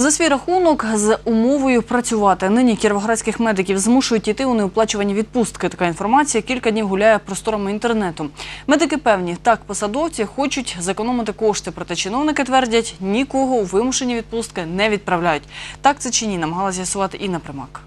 За свій рахунок з умовою працювати. Нині кіровоградських медиків змушують йти у неоплачувані відпустки. Така інформація кілька днів гуляє просторами інтернету. Медики певні, так посадовці хочуть зекономити кошти, проте чиновники твердять, нікого у вимушені відпустки не відправляють. Так це чи ні, намагалася з'ясувати Інна Примак.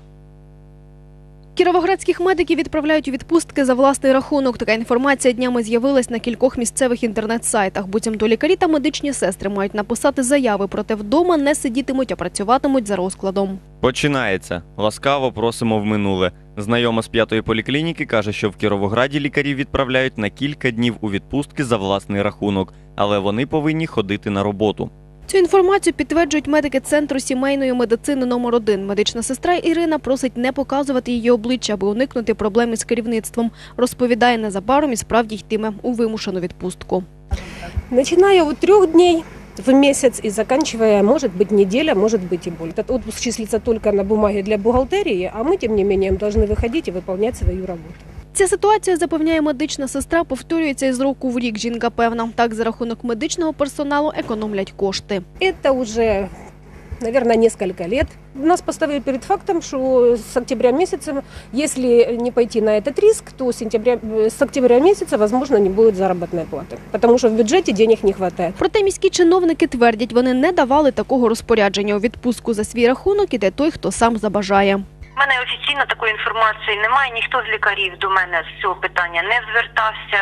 Кіровоградських медиків відправляють у відпустки за власний рахунок. Така інформація днями з'явилась на кількох місцевих інтернет-сайтах. Буцімто лікарі та медичні сестри мають написати заяви, проте вдома не сидітимуть, а працюватимуть за розкладом. Починається. Ласкаво просимо в минуле. Знайома з п'ятої поліклініки каже, що в Кіровограді лікарів відправляють на кілька днів у відпустки за власний рахунок, але вони повинні ходити на роботу. Цю інформацію підтверджують медики центру сімейної медицини номер 1 Медична сестра Ірина просить не показувати її обличчя, аби уникнути проблем із керівництвом. Розповідає, незабаром і справді йтиме у вимушену відпустку. Начиная от трех дней в месяц и заканчивая, может быть, неделя, может быть и более. Этот отпуск числится только на бумаге для бухгалтерии, а мы, тем не менее, должны выходить и выполнять свою работу. Ця ситуація, запевняє медична сестра, повторюється із року в рік. Жінка певна. Так, за рахунок медичного персоналу економлять кошти. Это уже, наверное, несколько лет. Нас поставили перед фактом, что с октября месяца, если не пойти на этот риск, то с, сентября, э, с октября месяца, возможно, не будет заработной платы, потому что в бюджете денег не хватает. Проте міські чиновники твердять, вони не давали такого розпорядження у відпустку за свій рахунок іде той, хто сам забажає. Мене офіційно такої інформації немає. Ніхто з лікарів до мене з цього питання не звертався.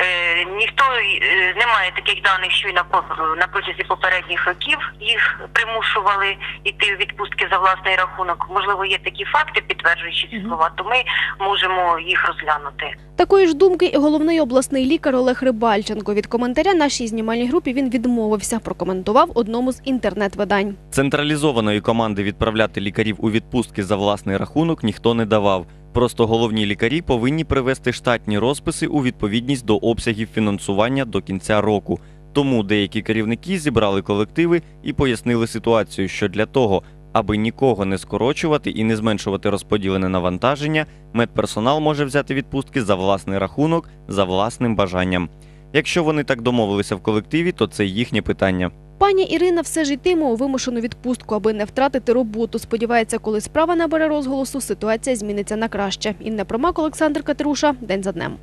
Е, ніхто е, не має таких даних, що й на по- на протязі попередніх років їх примушували йти у відпустки за власний рахунок. Можливо, є такі факти, підтверджуючи ці слова, то ми можемо їх розглянути. Такої ж думки і головний обласний лікар Олег Рибальченко. Від коментаря нашій знімальній групі він відмовився. Прокоментував одному з інтернет-видань. Централізованої команди відправляти лікарів у відпустки за власний рахунок ніхто не давав. Просто головні лікарі повинні привести штатні розписи у відповідність до обсягів фінансування до кінця року. Тому деякі керівники зібрали колективи і пояснили ситуацію, що для того, аби нікого не скорочувати і не зменшувати розподілене навантаження, медперсонал може взяти відпустки за власний рахунок, за власним бажанням. Якщо вони так домовилися в колективі, то це їхнє питання. Пані Ірина все ж йтиме у вимушену відпустку, аби не втратити роботу. Сподівається, коли справа набере розголосу, ситуація зміниться на краще. Інна Промак, Олександр Катеруша. День за днем.